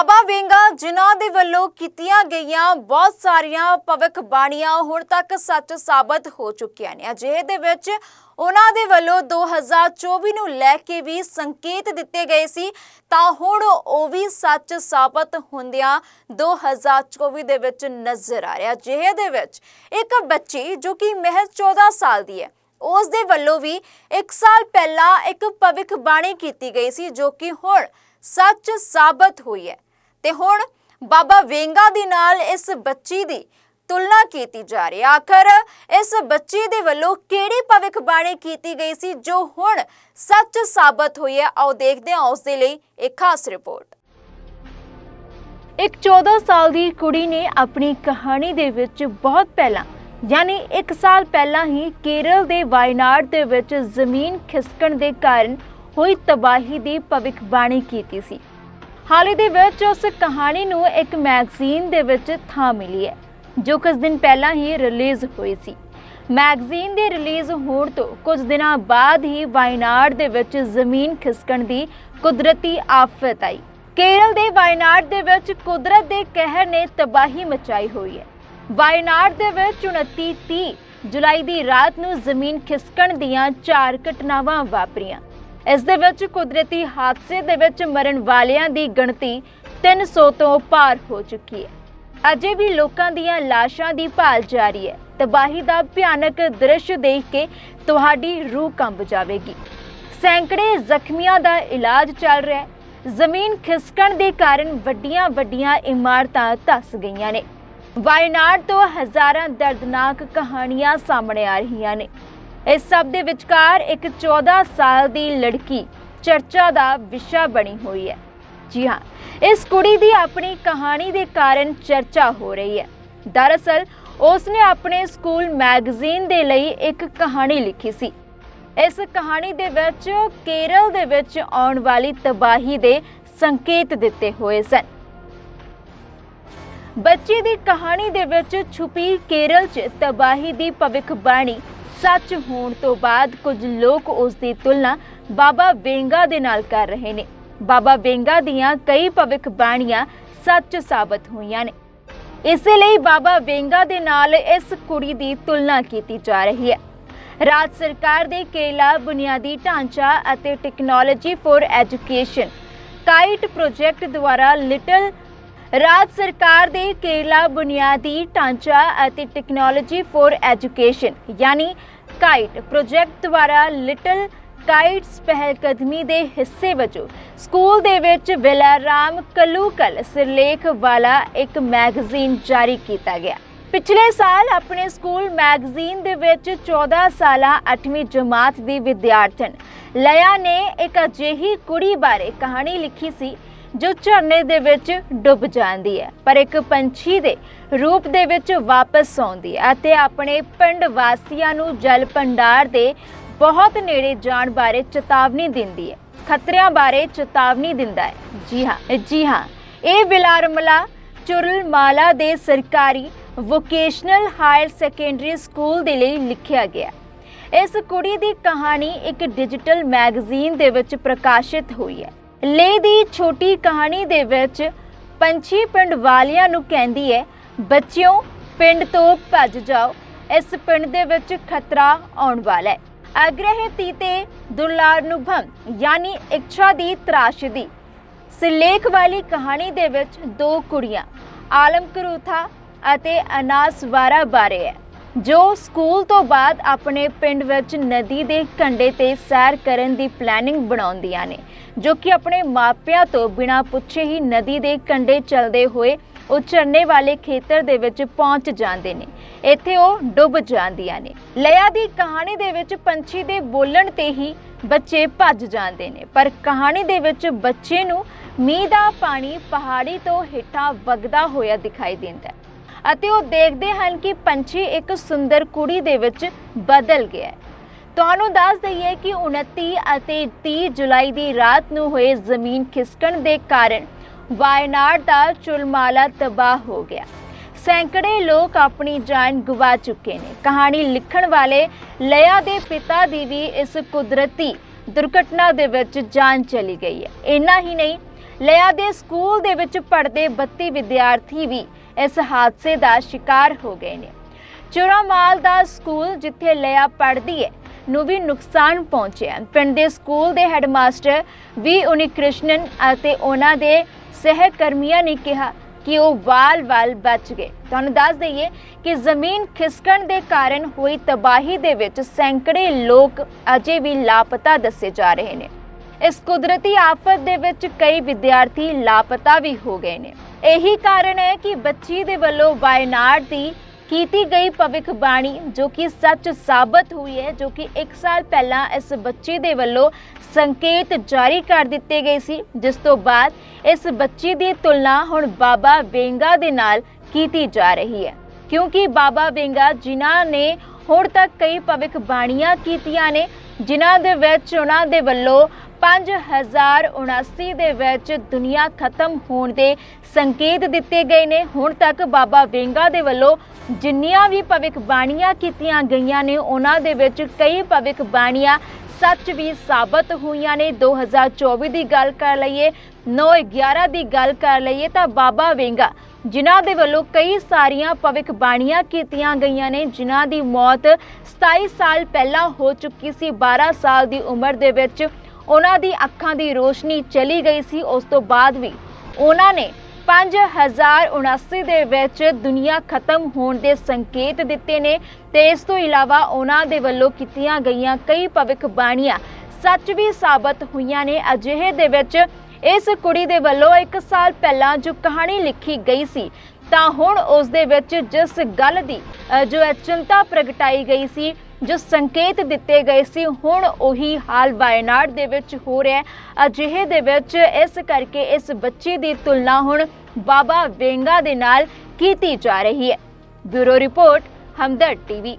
ਬਾਬਾ ਵੇਗਾ ਜਿਨ੍ਹਾਂ ਦੇ ਵੱਲੋਂ ਕੀਤੀਆਂ ਗਈਆਂ ਬਹੁਤ ਸਾਰੀਆਂ ਭਵਿੱਖਬਾਣੀਆਂ ਹੁਣ ਤੱਕ ਸੱਚ ਸਾਬਤ ਹੋ ਚੁੱਕੀਆਂ ਨੇ। ਅਜਿਹੇ ਦੇ ਵਿੱਚ ਉਹਨਾਂ ਦੇ ਵੱਲੋਂ 2024 ਨੂੰ ਲੈ ਕੇ ਵੀ ਸੰਕੇਤ ਦਿੱਤੇ ਗਏ ਸੀ, ਤਾਂ ਹੁਣ ਉਹ ਵੀ ਸੱਚ ਸਾਬਤ ਹੁੰਦਿਆਂ 2024 ਦੇ ਵਿੱਚ ਨਜ਼ਰ ਆ ਰਿਹਾ। ਅਜਿਹੇ ਦੇ ਵਿੱਚ ਇੱਕ ਬੱਚੀ ਜੋ ਕਿ ਮਹਿਜ਼ 14 ਸਾਲ ਦੀ ਹੈ, ਉਸ ਦੇ ਵੱਲੋਂ ਵੀ 1 ਸਾਲ ਪਹਿਲਾਂ ਇੱਕ ਭਵਿੱਖ ਬਾਣੀ ਕੀਤੀ ਗਈ ਸੀ, ਜੋ ਕਿ ਹੁਣ ਸੱਚ ਸਾਬਤ ਹੋਈ ਹੈ। ਤੇ ਹੁਣ ਬਾਬਾ ਵੇਂਗਾ ਦੇ ਨਾਲ ਇਸ ਬੱਚੀ ਦੀ ਤੁਲਨਾ ਕੀਤੀ ਜਾ ਰਹੀ ਹੈ। ਆਖਰ ਇਸ ਬੱਚੀ ਦੇ ਵੱਲੋਂ ਕਿਹੜੀ ਭਵਿੱਖਬਾਣੀ ਕੀਤੀ ਗਈ ਸੀ ਜੋ ਹੁਣ ਸੱਚ ਸਾਬਤ ਹੋਈ ਹੈ? ਆਓ ਦੇਖਦੇ ਹਾਂ ਉਸ ਦੇ ਲਈ ਇੱਕ ਖਾਸ ਰਿਪੋਰਟ। ਇੱਕ 14 ਸਾਲ ਦੀ ਕੁੜੀ ਨੇ ਆਪਣੀ ਕਹਾਣੀ ਦੇ ਵਿੱਚ ਬਹੁਤ ਪਹਿਲਾਂ, ਯਾਨੀ 1 ਸਾਲ ਪਹਿਲਾਂ ਹੀ ਕੇਰਲ ਦੇ ਵਾਇਨਾਡ ਦੇ ਵਿੱਚ ਜ਼ਮੀਨ ਖਿਸਕਣ ਦੇ ਕਾਰਨ ਹੋਈ ਤਬਾਹੀ ਦੀ ਭਵਿੱਖਬਾਣੀ ਕੀਤੀ ਸੀ। ਹਾਲ ਹੀ ਦੇ ਵਿੱਚ ਉਸ ਕਹਾਣੀ ਨੂੰ ਇੱਕ ਮੈਗਜ਼ੀਨ ਦੇ ਵਿੱਚ ਥਾਂ ਮਿਲੀ ਹੈ, ਜੋ ਕੁਝ ਦਿਨ ਪਹਿਲਾਂ ਹੀ ਰਿਲੀਜ਼ ਹੋਈ ਸੀ। ਮੈਗਜ਼ੀਨ ਦੇ ਰਿਲੀਜ਼ ਹੋਣ ਤੋਂ ਕੁਝ ਦਿਨਾਂ ਬਾਅਦ ਹੀ ਵਾਇਨਾਡ ਦੇ ਵਿੱਚ ਜ਼ਮੀਨ ਖਿਸਕਣ ਦੀ ਕੁਦਰਤੀ ਆਫਤ ਆਈ। ਕੇਰਲ ਦੇ ਵਾਇਨਾਡ ਦੇ ਵਿੱਚ ਕੁਦਰਤ ਦੇ ਕਹਿਰ ਨੇ ਤਬਾਹੀ ਮਚਾਈ ਹੋਈ ਹੈ। ਵਾਇਨਾਡ ਦੇ ਵਿੱਚ 29 30 ਜੁਲਾਈ ਦੀ ਰਾਤ ਨੂੰ ਜ਼ਮੀਨ ਖਿਸਕਣ ਦੀਆਂ ਚਾਰ ਘਟਨਾਵਾਂ ਵਾਪਰੀਆਂ। ਇਸ ਦੇ ਵਿੱਚ ਕੁਦਰਤੀ ਹਾਦਸੇ ਦੇ ਵਿੱਚ ਮਰਨ ਵਾਲਿਆਂ ਦੀ ਗਿਣਤੀ 300 ਤੋਂ ਪਾਰ ਹੋ ਚੁੱਕੀ ਹੈ। ਅਜੇ ਵੀ ਲੋਕਾਂ ਦੀਆਂ ਲਾਸ਼ਾਂ ਦੀ ਭਾਲ ਜਾਰੀ ਹੈ। ਤਬਾਹੀ ਦਾ ਭਿਆਨਕ ਦ੍ਰਿਸ਼ ਦੇਖ ਕੇ ਤੁਹਾਡੀ ਰੂਹ ਕੰਬ ਜਾਵੇਗੀ। ਸੈਂਕੜੇ ਜ਼ਖਮੀਆਂ ਦਾ ਇਲਾਜ ਚੱਲ ਰਿਹਾ ਹੈ। ਜ਼ਮੀਨ ਖਿਸਕਣ ਦੇ ਕਾਰਨ ਵੱਡੀਆਂ-ਵੱਡੀਆਂ ਇਮਾਰਤਾਂ ਧੱਸ ਗਈਆਂ ਨੇ। ਵਾਇਨਾਡ ਤੋਂ ਹਜ਼ਾਰਾਂ ਦਰਦਨਾਕ ਕਹਾਣੀਆਂ ਸਾਹਮਣੇ ਆ ਰਹੀਆਂ ਨੇ। ਇਸ ਸਭ ਦੇ ਵਿਚਕਾਰ ਇੱਕ 14 ਸਾਲ ਦੀ ਲੜਕੀ ਚਰਚਾ ਦਾ ਵਿਸ਼ਾ ਬਣੀ ਹੋਈ ਹੈ। ਜੀ ਹਾਂ, ਇਸ ਕੁੜੀ ਦੀ ਆਪਣੀ ਕਹਾਣੀ ਦੇ ਕਾਰਨ ਚਰਚਾ ਹੋ ਰਹੀ ਹੈ। ਦਰਅਸਲ ਉਸ ਨੇ ਆਪਣੇ ਸਕੂਲ ਮੈਗਜ਼ੀਨ ਦੇ ਲਈ ਇੱਕ ਕਹਾਣੀ ਲਿਖੀ ਸੀ। ਇਸ ਕਹਾਣੀ ਦੇ ਵਿੱਚ ਕੇਰਲ ਦੇ ਵਿੱਚ ਆਉਣ ਵਾਲੀ ਤਬਾਹੀ ਦੇ ਸੰਕੇਤ ਦਿੱਤੇ ਹੋਏ ਸਨ। ਬੱਚੇ ਦੀ ਕਹਾਣੀ ਦੇ ਵਿੱਚ ਛੁਪੀ ਕੇਰਲ 'ਚ ਤਬਾਹੀ ਦੀ ਭਵਿੱਖਬਾਣੀ ਸੱਚ ਹੋਣ ਤੋਂ ਬਾਅਦ ਕੁਝ ਲੋਕ ਉਸ ਦੀ ਤੁਲਨਾ ਬਾਬਾ ਵੇਂਗਾ ਦੇ ਨਾਲ ਕਰ ਰਹੇ ਨੇ। ਬਾਬਾ ਵੇਂਗਾ ਦੀਆਂ ਕਈ ਭਵਿੱਖਬਾਣੀਆਂ ਸੱਚ ਸਾਬਤ ਹੋਈਆਂ ਨੇ। ਇਸੇ ਲਈ ਬਾਬਾ ਵੇਂਗਾ ਦੇ ਨਾਲ ਇਸ ਕੁੜੀ ਦੀ ਤੁਲਨਾ ਕੀਤੀ ਜਾ ਰਹੀ ਹੈ। ਰਾਜ ਸਰਕਾਰ ਦੇ ਕੇਲਾ, ਬੁਨਿਆਦੀ ਢਾਂਚਾ ਅਤੇ technology for education KITE project ਦੁਆਰਾ ਲਿਟਲ ਰਾਜ ਸਰਕਾਰ ਦੇ ਕੇਰਲਾ ਬੁਨਿਆਦੀ ਢਾਂਚਾ ਅਤੇ ਟੈਕਨੋਲੋਜੀ ਫॉर ਐਜੂਕੇਸ਼ਨ ਯਾਨੀ ਕਾਈਟ ਪ੍ਰੋਜੈਕਟ ਦੁਆਰਾ ਲਿਟਲ ਕਾਈਟਸ ਪਹਿਲਕਦਮੀ ਦੇ ਹਿੱਸੇ ਵਜੋਂ ਸਕੂਲ ਦੇ ਵਿੱਚ ਵਿਲਾਰਾਮ ਕਲੂਕਲ ਸਿਰਲੇਖ ਵਾਲਾ ਇੱਕ ਮੈਗਜ਼ੀਨ ਜਾਰੀ ਕੀਤਾ ਗਿਆ। ਪਿਛਲੇ ਸਾਲ ਆਪਣੇ ਸਕੂਲ ਮੈਗਜ਼ੀਨ ਦੇ ਵਿੱਚ 14 ਸਾਲਾ 8ਵੀਂ ਜਮਾਤ ਦੀ ਵਿਦਿਆਰਥਣ। ਲਿਆ ਨੇ ਇੱਕ ਅਜਿਹੀ ਕੁੜੀ ਬਾਰੇ ਕਹਾਣੀ ਲਿਖੀ ਸੀ ਜੋ ਝਰਨੇ ਦੇ ਵਿੱਚ ਡੁੱਬ ਜਾਂਦੀ ਹੈ, ਪਰ ਇੱਕ ਪੰਛੀ ਦੇ ਰੂਪ ਦੇ ਵਿੱਚ ਵਾਪਸ ਆਉਂਦੀ ਹੈ ਅਤੇ ਆਪਣੇ ਪਿੰਡ ਵਾਸੀਆਂ ਨੂੰ ਜਲ ਭੰਡਾਰ ਦੇ ਬਹੁਤ ਨੇੜੇ ਜਾਣ ਬਾਰੇ ਚੇਤਾਵਨੀ ਦਿੰਦੀ ਹੈ। ਖਤਰਿਆਂ ਬਾਰੇ ਚੇਤਾਵਨੀ ਦਿੰਦਾ ਹੈ। ਜੀ ਹਾਂ ਜੀ ਹਾਂ, ਇਹ ਬਿਲਾਰਮਲਾ ਚੁਰਲਮਾਲਾ ਦੇ ਸਰਕਾਰੀ ਵੋਕੇਸ਼ਨਲ ਹਾਇਰ ਸੈਕੰਡਰੀ ਸਕੂਲ ਦੇ ਲਈ ਲਿਖਿਆ ਗਿਆ ਇਸ ਕੁੜੀ ਦੀ ਕਹਾਣੀ ਇੱਕ ਡਿਜੀਟਲ ਮੈਗਜ਼ੀਨ ਦੇ ਵਿੱਚ ਪ੍ਰਕਾਸ਼ਿਤ ਹੋਈ ਹੈ। ਲੇ ਦੀ ਛੋਟੀ ਕਹਾਣੀ ਦੇ ਵਿੱਚ ਪੰਛੀ ਪਿੰਡ ਵਾਲਿਆਂ ਨੂੰ ਕਹਿੰਦੀ ਹੈ, ਬੱਚਿਓ, ਪਿੰਡ ਤੋਂ ਭੱਜ ਜਾਓ। ਇਸ ਪਿੰਡ ਦੇ ਵਿੱਚ ਖਤਰਾ ਆਉਣ ਵਾਲਾ ਹੈ। ਅਗ੍ਰਹਿ ਤੀਤੇ ਦੁਰਲਾਰਨੁਭਮ ਯਾਨੀ ਇੱਛਾ ਦੀ ਤਰਾਸ਼ਦੀ ਸਿਲੇਖ ਵਾਲੀ ਕਹਾਣੀ ਦੇ ਵਿੱਚ ਦੋ ਕੁੜੀਆਂ, ਆਲਮ ਕਰੂਥਾ ਅਤੇ ਅਨਾਸਵਾਰਾ ਬਾਰੇ ਹੈ। ਜੋ ਸਕੂਲ ਤੋਂ ਬਾਅਦ ਆਪਣੇ ਪਿੰਡ ਵਿੱਚ ਨਦੀ ਦੇ ਕੰਢੇ ਤੇ ਸੈਰ ਕਰਨ ਦੀ ਪਲੈਨਿੰਗ ਬਣਾਉਂਦੀਆਂ ਨੇ, ਜੋ ਕਿ ਆਪਣੇ ਮਾਪਿਆਂ ਤੋਂ ਬਿਨਾਂ ਪੁੱਛੇ ਹੀ ਨਦੀ ਦੇ ਕੰਢੇ ਚੱਲਦੇ ਹੋਏ ਉਹ ਝਰਨੇ ਵਾਲੇ ਖੇਤਰ ਦੇ ਵਿੱਚ ਪਹੁੰਚ ਜਾਂਦੇ ਨੇ। ਇੱਥੇ ਉਹ ਡੁੱਬ ਜਾਂਦੀਆਂ ਨੇ। ਲਿਆ ਦੀ ਕਹਾਣੀ ਦੇ ਵਿੱਚ ਪੰਛੀ ਦੇ ਬੋਲਣ ਤੇ ਹੀ ਬੱਚੇ ਭੱਜ ਜਾਂਦੇ ਨੇ, ਪਰ ਕਹਾਣੀ ਦੇ ਵਿੱਚ ਬੱਚੇ ਨੂੰ ਮੀਂਹ ਦਾ ਪਾਣੀ ਪਹਾੜੀ ਤੋਂ ਹੇਠਾਂ ਵਗਦਾ ਹੋਇਆ ਦਿਖਾਈ ਦਿੰਦਾ ਹੈ। ਅਤੇ ਉਹ ਦੇਖਦੇ ਹਨ ਕਿ ਪੰਛੀ ਇੱਕ ਸੁੰਦਰ ਕੁੜੀ ਦੇ ਵਿੱਚ ਬਦਲ ਗਿਆ ਹੈ। ਤੁਹਾਨੂੰ ਦੱਸ ਦਈਏ ਕਿ 29 ਅਤੇ 30 ਜੁਲਾਈ ਦੀ ਰਾਤ ਨੂੰ ਹੋਏ ਜ਼ਮੀਨ ਖਿਸਕਣ ਦੇ ਕਾਰਨ ਵਾਇਨਾਡ ਦਾ ਚੁਲਮਾਲਾ ਤਬਾਹ ਹੋ ਗਿਆ। ਸੈਂਕੜੇ ਲੋਕ ਆਪਣੀ ਜਾਨ ਗਵਾ ਚੁੱਕੇ ਨੇ। ਕਹਾਣੀ ਲਿਖਣ ਵਾਲੇ ਲਿਆ ਦੇ ਪਿਤਾ ਦੀ ਵੀ ਇਸ ਕੁਦਰਤੀ ਦੁਰਘਟਨਾ ਦੇ ਵਿੱਚ ਜਾਨ ਚਲੀ ਗਈ ਹੈ। ਇੰਨਾ ਹੀ ਨਹੀਂ ਲਿਆ ਦੇ ਸਕੂਲ ਦੇ ਵਿੱਚ ਪੜ੍ਹਦੇ 32 ਵਿਦਿਆਰਥੀ ਵੀ ਇਸ ਹਾਦਸੇ ਦਾ ਸ਼ਿਕਾਰ ਹੋ ਗਏ ਨੇ। ਚੁਰਾਮਾਲ ਦਾ ਸਕੂਲ ਜਿੱਥੇ ਲਿਆ ਪੜ੍ਹਦੀ ਹੈ ਨੂੰ ਵੀ ਨੁਕਸਾਨ ਪਹੁੰਚਿਆ ਪਿੰਡ ਦੇ ਸਕੂਲ ਦੇ ਹੈਡਮਾਸਟਰ ਵੀ ਉਨੀ ਕ੍ਰਿਸ਼ਨਨ ਅਤੇ ਉਹਨਾਂ ਦੇ ਸਹਿਕਰਮੀਆਂ ਨੇ ਕਿਹਾ ਕਿ ਉਹ ਵਾਲ-ਵਾਲ ਬਚ ਗਏ। ਤੁਹਾਨੂੰ ਦੱਸ ਦਈਏ ਕਿ ਜ਼ਮੀਨ ਖਿਸਕਣ ਦੇ ਕਾਰਨ ਹੋਈ ਤਬਾਹੀ ਦੇ ਵਿੱਚ ਸੈਂਕੜੇ ਲੋਕ ਅਜੇ ਵੀ ਲਾਪਤਾ ਦੱਸੇ ਜਾ ਰਹੇ ਨੇ। ਇਸ ਕੁਦਰਤੀ ਆਫਤ ਦੇ ਵਿੱਚ ਕਈ ਵਿਦਿਆਰਥੀ ਲਾਪਤਾ ਵੀ ਹੋ ਗਏ ਨੇ। ਇਹੀ ਕਾਰਨ ਹੈ ਕਿ ਬੱਚੀ ਦੇ ਵੱਲੋਂ ਵਾਇਨਾਡ ਦੀ ਕੀਤੀ ਗਈ ਭਵਿੱਖਬਾਣੀ ਜੋ ਕਿ ਸੱਚ ਸਾਬਤ ਹੋਈ ਹੈ, ਜੋ ਕਿ 1 ਸਾਲ ਪਹਿਲਾਂ ਇਸ ਬੱਚੀ ਦੇ ਵੱਲੋਂ ਸੰਕੇਤ ਜਾਰੀ ਕਰ ਦਿੱਤੇ ਗਏ ਸੀ, ਜਿਸ ਤੋਂ ਬਾਅਦ ਇਸ ਬੱਚੀ ਦੀ ਤੁਲਨਾ ਹੁਣ ਬਾਬਾ ਵੇਂਗਾ ਦੇ ਨਾਲ ਕੀਤੀ ਜਾ ਰਹੀ ਹੈ। ਕਿਉਂਕਿ ਬਾਬਾ ਵੇਂਗਾ ਜਿਨ੍ਹਾਂ ਨੇ ਹੁਣ ਤੱਕ ਕਈ ਭਵਿੱਖਬਾਣੀਆਂ ਕੀਤੀਆਂ ਨੇ, ਜਿਨ੍ਹਾਂ ਦੇ ਵਿੱਚ ਉਹਨਾਂ ਦੇ ਵੱਲੋਂ 5079 ਦੇ ਵਿੱਚ ਦੁਨੀਆ ਖਤਮ ਹੋਣ ਦੇ ਸੰਕੇਤ ਦਿੱਤੇ ਗਏ ਨੇ। ਹੁਣ ਤੱਕ ਬਾਬਾ ਵੇਂਗਾ ਦੇ ਵੱਲੋਂ ਜਿੰਨੀਆਂ ਵੀ ਭਵਿੱਖਬਾਣੀਆਂ ਕੀਤੀਆਂ ਗਈਆਂ ਨੇ, ਉਹਨਾਂ ਦੇ ਵਿੱਚ ਕਈ ਭਵਿੱਖਬਾਣੀਆਂ ਸੱਚ ਵੀ ਸਾਬਤ ਹੋਈਆਂ ਨੇ। 2024 ਦੀ ਗੱਲ ਕਰ ਲਈਏ 9/11 ਦੀ ਗੱਲ ਕਰ ਲਈਏ ਤਾਂ ਬਾਬਾ ਵੇਂਗਾ, ਜਿਨ੍ਹਾਂ ਦੇ ਵੱਲੋਂ ਕਈ ਸਾਰੀਆਂ ਭਵਿੱਖਬਾਣੀਆਂ ਕੀਤੀਆਂ ਗਈਆਂ ਨੇ, ਜਿਨ੍ਹਾਂ ਦੀ ਮੌਤ 27 ਸਾਲ ਪਹਿਲਾਂ ਹੋ ਚੁੱਕੀ ਸੀ। 12 ਸਾਲ ਦੀ ਉਮਰ ਦੇ ਵਿੱਚ ਉਹਨਾਂ ਦੀ ਅੱਖਾਂ ਦੀ ਰੋਸ਼ਨੀ ਚਲੀ ਗਈ ਸੀ। ਉਸ ਤੋਂ ਬਾਅਦ ਵੀ ਉਹਨਾਂ ਨੇ 5079 ਦੇ ਵਿੱਚ ਦੁਨੀਆ ਖਤਮ ਹੋਣ ਦੇ ਸੰਕੇਤ ਦਿੱਤੇ ਨੇ ਤੇ ਇਸ ਤੋਂ ਇਲਾਵਾ ਉਹਨਾਂ ਦੇ ਵੱਲੋਂ ਕੀਤੀਆਂ ਗਈਆਂ ਕਈ ਭਵਿੱਖਬਾਣੀਆਂ ਸੱਚ ਵੀ ਸਾਬਤ ਹੋਈਆਂ ਨੇ। ਅਜਿਹੇ ਦੇ ਵਿੱਚ ਇਸ ਕੁੜੀ ਦੇ ਵੱਲੋਂ 1 ਸਾਲ ਪਹਿਲਾਂ ਜੋ ਕਹਾਣੀ ਲਿਖੀ ਗਈ ਸੀ, ਤਾਂ ਹੁਣ ਉਸ ਦੇ ਵਿੱਚ ਜਿਸ ਗੱਲ ਦੀ ਜੋ ਹੈ ਚਿੰਤਾ ਪ੍ਰਗਟਾਈ ਗਈ ਸੀ ਜੋ ਸੰਕੇਤ ਦਿੱਤੇ ਗਏ ਸੀ, ਹੁਣ ਉਹੀ ਹਾਲ ਵਾਇਨਾਡ ਦੇ ਵਿੱਚ ਹੋ ਰਿਹਾ ਹੈ। ਅਜਿਹੇ ਦੇ ਵਿੱਚ ਇਸ ਕਰਕੇ ਇਸ ਬੱਚੀ ਦੀ ਤੁਲਨਾ ਹੁਣ ਬਾਬਾ ਵੇਂਗਾ ਦੇ ਨਾਲ ਕੀਤੀ ਜਾ ਰਹੀ ਹੈ। Bureau report Hamdard TV.